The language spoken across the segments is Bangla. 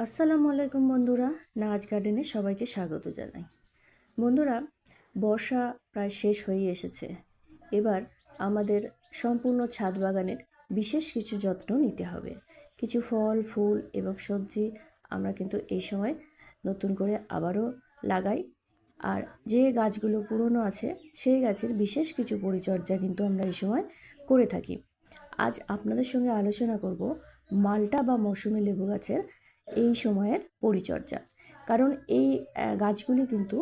আসসালামু আলাইকুম বন্ধুরা নাচ গার্ডেনে সবাইকে স্বাগত জানাই। বন্ধুরা, বর্ষা প্রায় শেষ হয়ে এসেছে। এবার আমাদের সম্পূর্ণ ছাদ বাগানের বিশেষ কিছু যত্ন নিতে হবে। কিছু ফল, ফুল এবং সবজি আমরা কিন্তু এই সময় নতুন করে আবারও লাগাই। আর যে গাছগুলো পুরনো আছে, সেই গাছের বিশেষ কিছু পরিচর্যা কিন্তু আমরা এই সময় করে থাকি। আজ আপনাদের সঙ্গে আলোচনা করব মাল্টা বা মৌসুমি লেবু গাছের এই সময়ের পরিচর্যা। কারণ এই গাছগুলি কিন্তু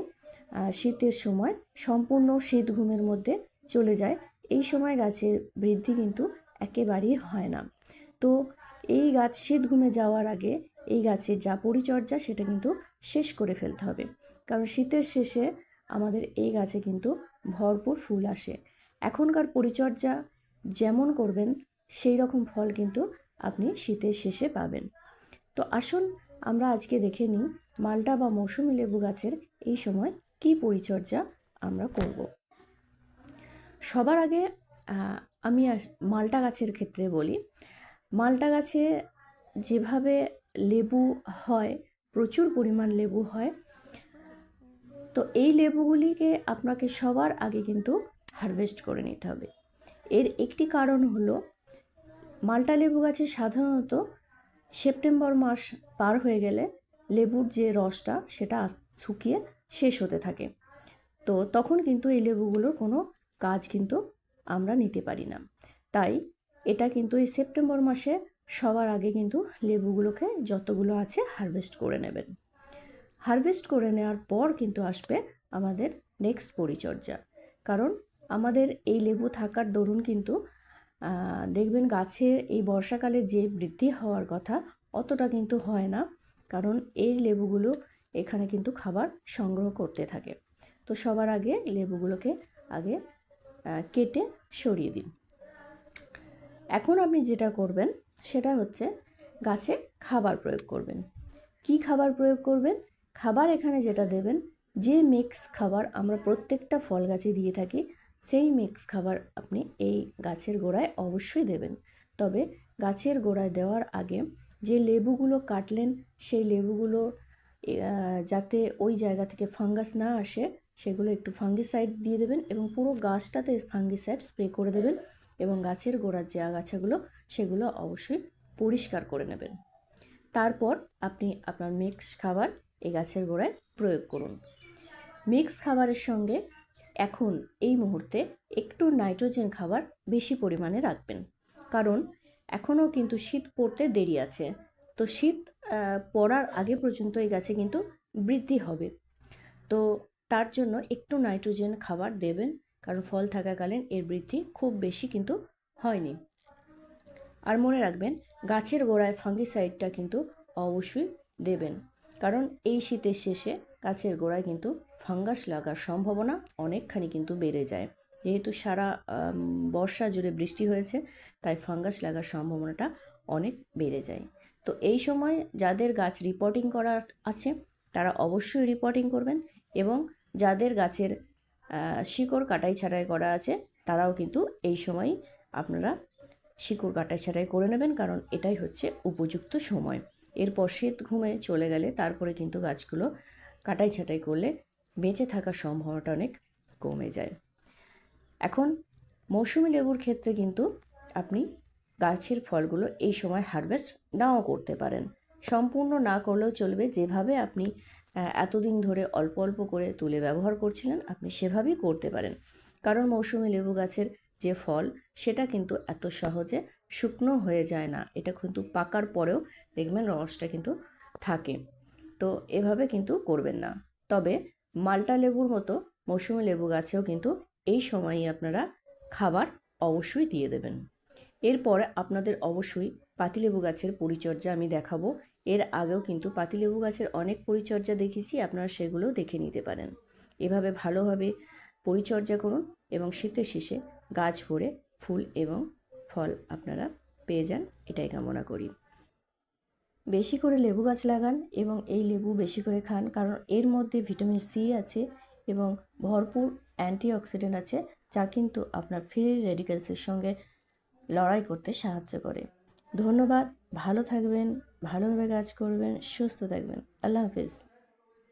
শীতের সময় সম্পূর্ণ শীত ঘুমের মধ্যে চলে যায়। এই সময় গাছের বৃদ্ধি কিন্তু একেবারেই হয় না। তো এই গাছ শীত ঘুমে যাওয়ার আগে এই গাছের যা পরিচর্যা, সেটা কিন্তু শেষ করে ফেলতে হবে। কারণ শীতের শেষে আমাদের এই গাছে কিন্তু ভরপুর ফুল আসে। এখনকার পরিচর্যা যেমন করবেন সেই রকম ফল কিন্তু আপনি শীতের শেষে পাবেন। তো আসুন আমরা আজকে দেখে নিই মালটা বা মৌসুমি লেবু গাছের এই সময় কী পরিচর্যা আমরা করব। সবার আগে আমি মালটা গাছের ক্ষেত্রে বলি। মালটা গাছে যেভাবে লেবু হয়, প্রচুর পরিমাণ লেবু হয়, তো এই লেবুগুলিকে আপনাকে সবার আগে কিন্তু হারভেস্ট করে নিতে হবে। এর একটি কারণ হলো মালটা লেবু গাছে সাধারণত সেপ্টেম্বর মাস পার হয়ে গেলে লেবুর যে রসটা সেটা শুকিয়ে শেষ হতে থাকে। তো তখন কিন্তু এই লেবুগুলোর কোনো কাজ কিন্তু আমরা নিতে পারি না। তাই এটা কিন্তু এই সেপ্টেম্বর মাসে সবার আগে কিন্তু লেবুগুলোকে যতগুলো আছে হারভেস্ট করে নেবেন। হারভেস্ট করে নেওয়ার পর কিন্তু আসবে আমাদের নেক্সট পরিচর্যা। কারণ আমাদের এই লেবু থাকার দরুন কিন্তু দেখবেন গাছের এই বর্ষাকালে যে বৃদ্ধি হওয়ার কথা অতটা কিন্তু হয় না। কারণ এই লেবুগুলো এখানে কিন্তু খাবার সংগ্রহ করতে থাকে। তো সবার আগে লেবুগুলোকে আগে কেটে সরিয়ে দিন। এখন আপনি যেটা করবেন সেটা হচ্ছে গাছে খাবার প্রয়োগ করবেন। কি খাবার প্রয়োগ করবেন? খাবার এখানে যেটা দেবেন, যে মিক্স খাবার আমরা প্রত্যেকটা ফল গাছে দিয়ে থাকি সেই মিক্স খাবার আপনি এই গাছের গোড়ায় অবশ্যই দেবেন। তবে গাছের গোড়ায় দেওয়ার আগে যে লেবুগুলো কাটলেন, সেই লেবুগুলো যাতে ওই জায়গা থেকে ফাঙ্গাস না আসে, সেগুলো একটু ফাঙ্গিসাইড দিয়ে দেবেন এবং পুরো গাছটাতে ফাঙ্গিসাইড স্প্রে করে দেবেন এবং গাছের গোড়ার যে আগাছাগুলো, সেগুলো অবশ্যই পরিষ্কার করে নেবেন। তারপর আপনি আপনার মিক্স খাবার এই গাছের গোড়ায় প্রয়োগ করুন। মিক্স খাবারের সঙ্গে এখন এই মুহূর্তে একটু নাইট্রোজেন খাবার বেশি পরিমাণে রাখবেন। কারণ এখনও কিন্তু শীত পড়তে দেরি আছে। তো শীত পড়ার আগে পর্যন্ত এই গাছে কিন্তু বৃদ্ধি হবে। তো তার জন্য একটু নাইট্রোজেন খাবার দেবেন, কারণ ফল থাকাকালীন এর বৃদ্ধি খুব বেশি কিন্তু হয়নি। আর মনে রাখবেন, গাছের গোড়ায় ফাঙ্গিসাইডটা কিন্তু অবশ্যই দেবেন। কারণ এই শীতের শেষে গাছের গোড়ায় কিন্তু ফাঙ্গাস লাগার সম্ভাবনা অনেকখানি কিন্তু বেড়ে যায়। যেহেতু সারা বর্ষা জুড়ে বৃষ্টি হয়েছে, তাই ফাঙ্গাস লাগার সম্ভাবনাটা অনেক বেড়ে যায়। তো এই সময় যাদের গাছ রিপোর্টিং করার আছে, তারা অবশ্যই রিপোর্টিং করবেন এবং যাদের গাছের শিকড় কাটাই ছাঁটাই করা আছে, তারাও কিন্তু এই সময় আপনারা শিকড় কাটাই ছাঁটাই করে নেবেন, কারণ এটাই হচ্ছে উপযুক্ত সময়। এরপর শীত ঘুমে চলে গেলে তারপরে কিন্তু গাছগুলো কাটাই ছাঁটাই করলে বেঁচে থাকার সম্ভাবনাটা অনেক কমে যায়। এখন মৌসুমি লেবুর ক্ষেত্রে কিন্তু আপনি গাছের ফলগুলো এই সময় হারভেস্ট নাও করতে পারেন। সম্পূর্ণ না করলেও চলবে। যেভাবে আপনি এতদিন ধরে অল্প অল্প করে তুলে ব্যবহার করছিলেন, আপনি সেভাবেই করতে পারেন। কারণ মৌসুমি লেবু গাছের যে ফল, সেটা কিন্তু এত সহজে শুকনো হয়ে যায় না। এটা কিন্তু পাকার পরেও দেখবেন রসটা কিন্তু থাকে। তো এভাবে কিন্তু করবেন না। তবে মাল্টা লেবুর মতো মৌসুমি লেবু গাছেও কিন্তু এই সময়ই আপনারা খাবার অবশ্যই দিয়ে দেবেন। এরপর আপনাদের অবশ্যই পাতিলেবু গাছের পরিচর্যা আমি দেখাবো। এর আগেও কিন্তু পাতিলেবু গাছের অনেক পরিচর্যা দেখেছি, আপনারা সেগুলোও দেখে নিতে পারেন। এভাবে ভালোভাবে পরিচর্যা করুন এবং শীতের শেষে গাছ ভরে ফুল এবং ফল আপনারা পেয়ে যান। এটাই কামনা করি। বেশি করে লেবু গাছ লাগান এবং এই লেবু বেশি করে খান, কারণ এর মধ্যে ভিটামিন সি আছে এবং ভরপুর অ্যান্টিঅক্সিডেন্ট আছে, যা কিন্তু আপনার ফ্রি রেডিকেলসের সঙ্গে লড়াই করতে সাহায্য করে। ধন্যবাদ, ভালো থাকবেন, ভালোভাবে কাজ করবেন, সুস্থ থাকবেন। আল্লাহ হাফিজ।